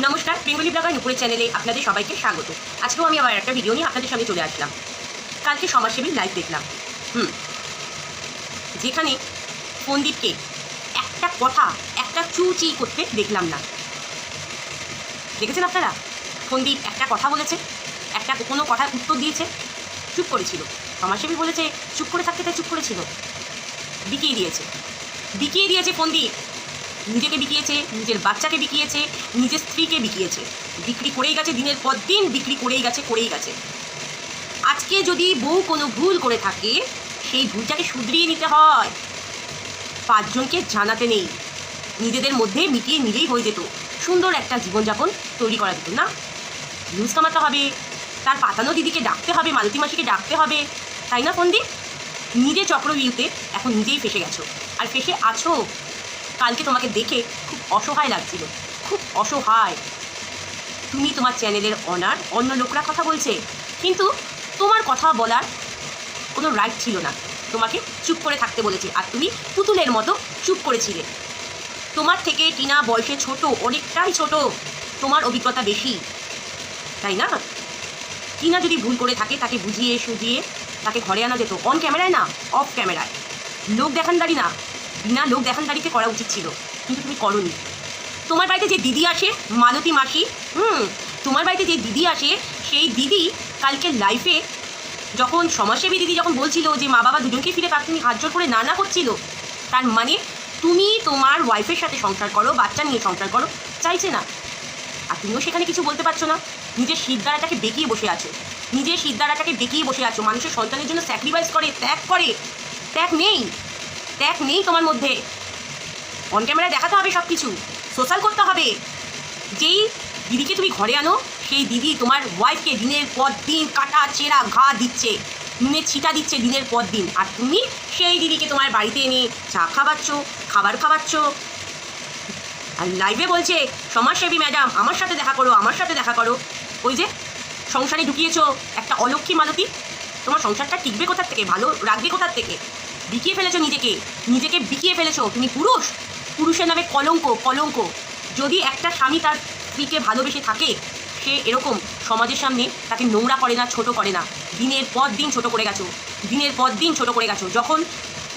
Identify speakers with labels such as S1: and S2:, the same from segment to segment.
S1: নমস্কার, Bengali blogger নুপুরের চ্যানেলে আপনাদের সবাইকে স্বাগত। আজকেও আমি আবার একটা ভিডিও নিয়ে আপনাদের সঙ্গে চলে আসলাম। কালকে সমাজসেবী লাইভ দেখলাম। হুম। যেখানে পণ্ডিতকে একটা কথা, একটা চু চি করতে দেখলাম না। দেখেছেন আপনারা? পণ্ডিত একটা কথা বলেছে, একটা কোনো কথার উত্তর দিয়েছে, চুপ করেছিল। সমাজসেবী বলেছে, চুপ করে থাকতে তাই চুপ করেছিল। বিকিয়ে দিয়েছে। বিকিয়ে দিয়েছে পণ্ডিত নিজেকে বিকিয়েছে, নিজের বাচ্চাকে বিকিয়েছে, নিজের স্ত্রীকে বিকিয়েছে। বিক্রি করেই গেছে, দিনের পর দিন বিক্রি করেই গেছে করেই গেছে। আজকে যদি বউ কোনো ভুল করে থাকে, সেই ভুলটাকে শুধরিয়ে নিতে হয়। পাঁচজনকে জানাতে নেই। নিজেদের মধ্যে মিটিয়ে নিলেই হয়ে যেত। সুন্দর একটা জীবনযাপন তৈরি করা যেত, না? নিউজ কামাতে হবে, তার পাতানো দিদিকে ডাকতে হবে, মালতী মাসিকে ডাকতে হবে, তাই না, ফন্দি? নিজে চক্রবিউতে এখন নিজেই ফেসে গেছো। আর ফেসে আছো? কালকে তোমাকে দেখে খুব অসহায় লাগছিল। খুব অসহায়। তুমি তোমার চ্যানেলের অনার, অন্য লোকরা কথা বলছে। কিন্তু তোমার কথা বলার কোনো রাইট ছিল না। তোমাকে চুপ করে থাকতে বলেছে। আর তুমি পুতুলের মতো চুপ করেছিলে। তোমার থেকে টিনা বয়সে ছোট, অনেকটাই ছোট। তোমার অভিজ্ঞতা বেশি। তাই না? টিনা যদি ভুল করে থাকে, তাকে বুঝিয়ে সুঝিয়ে তাকে ঘরে আনা যেত। অন ক্যামেরায় না অফ ক্যামেরায় লোক দেখানদারি না। বিনা লোক দেখান দেখানদারিতে করা উচিত ছিল। কিন্তু তুমি করনি। তোমার বাড়িতে যে দিদি আসে, মালতী মাসি, হুম, তোমার বাড়িতে যে দিদি আসে, সেই দিদি কালকে লাইফে যখন সমাজসেবী দিদি যখন বলছিল যে মা বাবা দুজনকে ফিরে পাক তুমি হাত করে না না করছিল, তার মানে তুমি তোমার ওয়াইফের সাথে সংসার করো, বাচ্চা নিয়ে সংসার করো, চাইছে না। আর তুমিও সেখানে কিছু বলতে পারছ না। নিজের সিদ্ধারাটাকে বেঁকিয়ে বসে আছো। নিজের সিদ্ধারাটাকে বেঁকিয়ে বসে আছো। মানুষের সন্তানের জন্য স্যাক্রিফাইস করে, ত্যাগ করে। ত্যাগ নেই। ত্যাগ নেই তোমার মধ্যে। অন ক্যামেরায় দেখাতে হবে সব কিছু সোশ্যাল করতে হবে। যেই দিদিকে তুমি ঘরে আনো, সেই দিদি তোমার ওয়াইফকে দিনের পর দিন কাটা, চেরা, ঘা দিচ্ছে। নুনের ছিটা দিচ্ছে দিনের পর দিন। আর তুমি সেই দিদিকে তোমার বাড়িতে এনে চা খাওয়াচ্ছ, খাবার খাওয়াচ্ছ। আর লাইভে বলছে, সমাজসেবী ম্যাডাম আমার সাথে দেখা করো, আমার সাথে দেখা করো। ওই যে, সংসারে ঢুকিয়েছো একটা অলক্ষী মালতী। তোমার সংসারটা টিকবে কোথার থেকে? ভালো রাখবে কোথার থেকে? বিকিয়ে ফেলেছো নিজেকে। নিজেকে বিকিয়ে ফেলেছো। তুমি পুরুষ। পুরুষের নামে কলঙ্ক কলঙ্ক। যদি একটা স্বামী তার স্ত্রীকে ভালোবেসে থাকে, সে এরকম সমাজের সামনে তাকে নোংরা করে না, ছোট করে না। দিনের পর দিন ছোট করে গেছো। দিনের পর দিন ছোট করে গেছো। যখন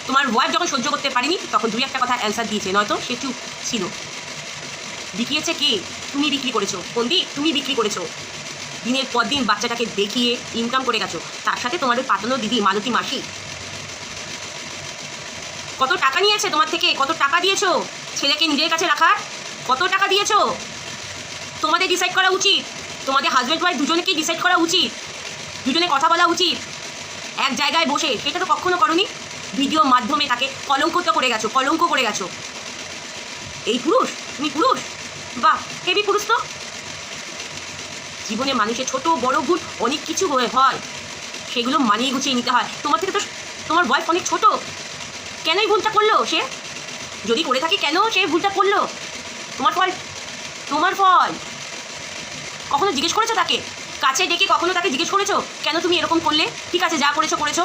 S1: তোমার ওয়াইফ যখন সহ্য করতে পারিনি, তখন দুই একটা কথা অ্যান্সার দিয়েছে। নয়তো সে চুপ ছিল। বিকিয়েছে কে? তুমি বিক্রি করেছ। বন্দি তুমি বিক্রি করেছ। দিনের পর দিন বাচ্চাটাকে দেখিয়ে ইনকাম করে গেছো। তার সাথে তোমার ওই পাতানো দিদি, মালতী মাসি কত টাকা নিয়েছে তোমার থেকে? কত টাকা দিয়েছ? ছেলেকে নিজের কাছে রাখার? কত টাকা দিয়েছ? তোমাদের ডিসাইড করা উচিত। তোমাদের হাজব্যান্ড ওয়াইফ দুজনেকেই ডিসাইড করা উচিত। দুজনে কথা বলা উচিত। এক জায়গায় বসে। সেটা তো কখনো করনি। ভিডিও মাধ্যমে তাকে কলঙ্ক তো করে গেছো, কলঙ্ক করে গেছো। এই পুরুষ? তুমি পুরুষ? বাহ হেবি পুরুষ তো? জীবনে মানুষের ছোট, বড় ভুল অনেক কিছু হয়। সেগুলো মানিয়ে গুছিয়ে নিতে হয়। তোমার থেকে তো তোমার ওয়াইফ অনেক ছোট। কেন এই ভুলটা করল সে? যদি করে থাকে কেন সে ভুলটা করল? তোমার ফল তোমার ফল। কখনো জিজ্ঞেস করেছ তাকে? কাছে ডেকে কখনো তাকে জিজ্ঞেস করেছ? কেন তুমি এরকম করলে? ঠিক আছে, যা করেছ করেছ।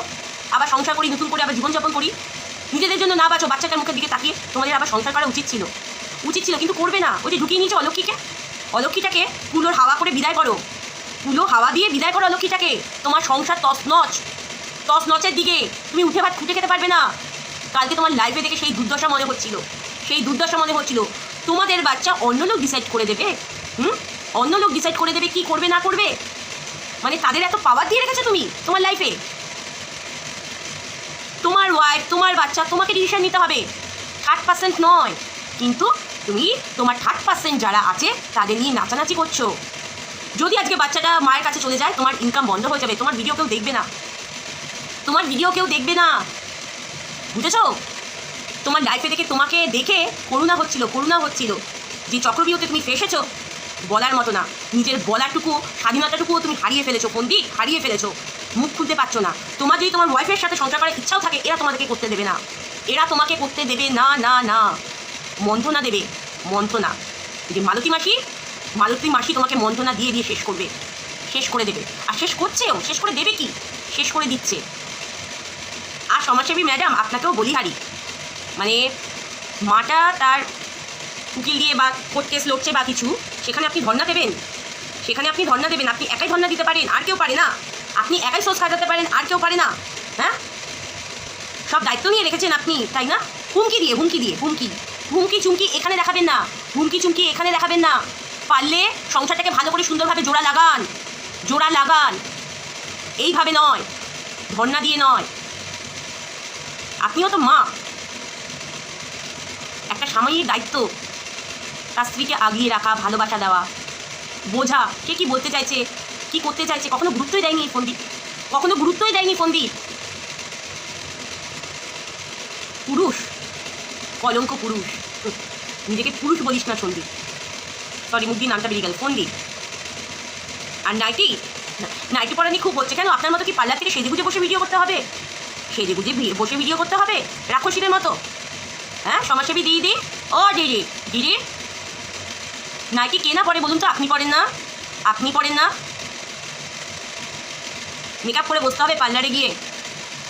S1: আবার সংসার করি, নতুন করে আবার জীবনযাপন করি। নিজেদের জন্য না বাঁচো, বাচ্চাটার মুখের দিকে তাকিয়ে তোমাদের আবার সংসার করা উচিত ছিল। উচিত ছিল, কিন্তু করবে না। ওই যে ঢুকিয়ে নিয়েছো অলক্ষীকে। অলক্ষীটাকে কুলোর হাওয়া করে বিদায় করো। কুলো হাওয়া দিয়ে বিদায় করো অলক্ষীটাকে। তোমার সংসার তছনছ। তছনচের দিকে। তুমি উঠে ভাত খুঁটে খেতে পারবে না। কালকে তোমার লাইফে দেখে সেই দুর্দশা মনে হচ্ছিল। সেই দুর্দশা মনে হচ্ছিল। তোমাদের বাচ্চা অন্য লোক ডিসাইড করে দেবে। হুম? অন্য লোক ডিসাইড করে দেবে কি করবে, না করবে? মানে তাদের এত পাওয়ার দিয়ে রেখেছো তুমি তোমার লাইফে তোমার ওয়াইফ তোমার বাচ্চা, তোমাকে ডিসিশন নিতে হবে। থার্ড পার্সেন্ট নয়। কিন্তু তুমি তোমার থার্ড পার্সেন্ট যারা আছে, তাদের নিয়ে নাচানাচি করছ। যদি আজকে বাচ্চাটা মায়ের কাছে চলে যায়, তোমার ইনকাম বন্ধ হয়ে যাবে। তোমার ভিডিও কেউ দেখবে না। তোমার ভিডিও কেউ দেখবে না। বুঝেছ? তোমার লাইফে দেখে তোমাকে দেখে করুণা হচ্ছিল করুণা হচ্ছিল। যে চক্রবিউতে তুমি ফেসেছো বলার মতো না। নিজের বলারটুকু স্বাধীনতাটুকুও তুমি হারিয়ে ফেলেছো পন্ডিত হারিয়ে ফেলেছো। মুখ খুলতে পারছ না। তোমার যদি তোমার ওয়াইফের সাথে সংসার করার ইচ্ছাও থাকে, এরা তোমাদেরকে করতে দেবে না। এরা তোমাকে করতে দেবে না না না। মন্থনা দেবে মন্থনা যে মালতী মাসি মালতী মাসি তোমাকে মন্থনা দিয়ে দিয়ে শেষ করবে। শেষ করে দেবে। আর শেষ করছেও, শেষ করে দেবে কি? শেষ করে দিচ্ছে। সমাজসেবী ম্যাডাম, আপনাকেও বলিহারি মানে মাটা তার উকিল দিয়ে বা কোর্ট কেস লড়ছে বা কিছু, সেখানে আপনি ধর্ণা দেবেন। সেখানে আপনি ধর্ণা দেবেন, আপনি একাই ধর্ণা দিতে পারেন, আর কেউ পারে না। আপনি একাই সোর্স কাটাতে পারেন, আর কেউ পারে না। হ্যাঁ? সব দায়িত্ব নিয়ে রেখেছেন আপনি, তাই না? হুমকি দিয়ে হুমকি দিয়ে, হুমকি। হুমকি চুমকি এখানে দেখাবেন না। হুমকি চুমকি এখানে দেখাবেন না। পারলে সংসারটাকে ভালো করে সুন্দরভাবে জোড়া লাগান। জোড়া লাগান। এইভাবে নয়। ধর্ণা দিয়ে নয়। আপনিও তো মা। একটা সাময়িক দায়িত্ব। তার স্ত্রীকে আগিয়ে রাখা, ভালোবাসা দেওয়া। বোঝা, কে কি বলতে চাইছে, কি করতে চাইছে, কখনো গুরুত্বই দেয়নি এই ফোনদীপ কখনো গুরুত্বই দেয়নি ফোনদীপ পুরুষ, কলঙ্ক পুরুষ। নিজেকে পুরুষ বলিস না, সন্দীপ। সরি মুখ দিয়ে নামটা বেরিয়ে গেল। ফোনদীপ আর নাইটি? নাইটি পরা নিয়ে খুব হচ্ছে। কেন? আপনার মতো কি পার্লার থেকে সেজে বসে ভিডিও করতে হবে? সেজে গুজে বসে ভিডিও করতে হবে? রাক্ষসীদের মতো। হ্যাঁ সমাজসেবী দিদি ও দিদি দিদি নাইটি কে না পরে বলুন তো? আপনি পরেন না। আপনি পরেন না। মেকআপ করে বসতে হবে পার্লারে গিয়ে।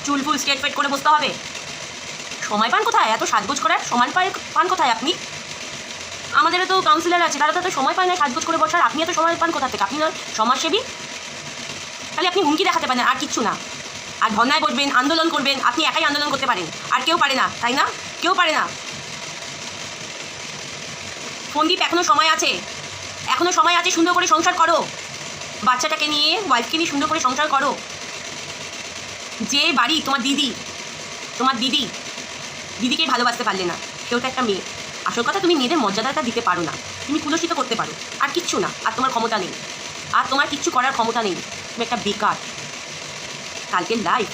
S1: চুল ফুল স্ট্রেট ফেট করে বসতে হবে। সময় পান কোথায়? এত সাজগোজ করার সময় পায় পান কোথায় আপনি? আমাদেরও তো কাউন্সিলর আছে, তারা তো সময় পায় না সাজগোজ করে বসার। আপনি এত সময় পান কোথা থেকে? আপনি সমাজসেবী? তাহলে আপনি হুমকি দেখাতে পারেন, আর কিচ্ছু না। আর ধর্নায় বসবেন, আন্দোলন করবেন, আপনি একাই আন্দোলন করতে পারেন। আর কেউ পারে না, তাই না? কেউ পারে না। ফোনদীপ এখনও সময় আছে। এখনও সময় আছে, সুন্দর করে সংসার করো। বাচ্চাটাকে নিয়ে ওয়াইফকে নিয়ে সুন্দর করে সংসার করো। যে বাড়ি, তোমার দিদি তোমার দিদি, দিদিকে ভালোবাসতে পারলে না। কেউ তো একটা মেয়ে। আসল কথা, তুমি মেয়েদের মর্যাদাটা দিতে পারো না। তুমি কুলসিত করতে পারো। আর কিচ্ছু না। আর তোমার ক্ষমতা নেই। আর তোমার কিচ্ছু করার ক্ষমতা নেই। তুমি একটা বেকার। কালকের লাইফ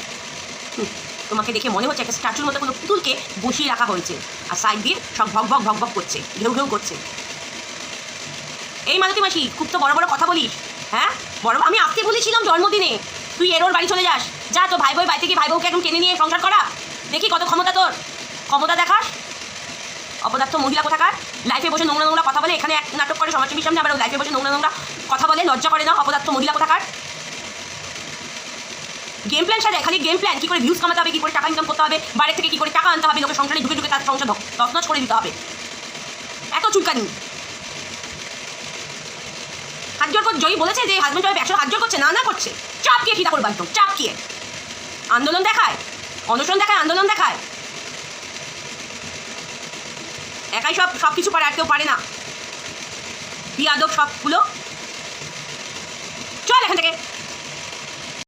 S1: তোমাকে দেখে মনে হচ্ছে একটা স্ট্যাচুর মতো কোনো পুতুলকে বসিয়ে রাখা হয়েছে। আর সাইড দিয়ে সব ভক ভক ভক ভক করছে, ঘেউ ঘেউ করছে। এই মালতী মাসি, খুব তো বড় বড় কথা বলিস হ্যাঁ? বড় আমি আজকে বলেছিলাম জন্মদিনে, তুই এরোর বাড়ি চলে যাস। যা তো ভাই বই বাড়ি থেকে ভাই বউকে একদম টেনে নিয়ে সংসার করা। দেখি কত ক্ষমতা তোর। ক্ষমতা দেখাস? অপদার্থ মহিলা কোথাকার? লাইফে বসে নোংরা নোংরা কথা বলে, এখানে এক নাটক করে সমাজসেবীর সামনে আবার লাইফে বসে নোংরা নোংরা কথা বলে, লজ্জা করে না অপদার্থ মহিলা কোথাকার? গেম প্ল্যান সাজায় খালি গেম প্ল্যান কী করে ভিউজ কামাতে হবে, কী করে টাকা ইনকাম করতে হবে বাইরে থেকে কী করে টাকা আনতে হবে লোকের সংসারে ঢুকে ঢুকে তার সংসার তছনছ করে দিতে হবে। এত চুলকানি। হাত জোর করে জয়ী বলেছে যে হাজবেন্ড ওয়াইফ একশো হাত জোর করছে, না না করছে। চাপ কে কী করব একদম, চাপ কে আন্দোলন দেখায়, অনশন দেখায়, আন্দোলন দেখায়। একাই সব সব কিছু পারে, আর কেউ পারে না। বিয়াদব সবগুলো? চল এখান থেকে।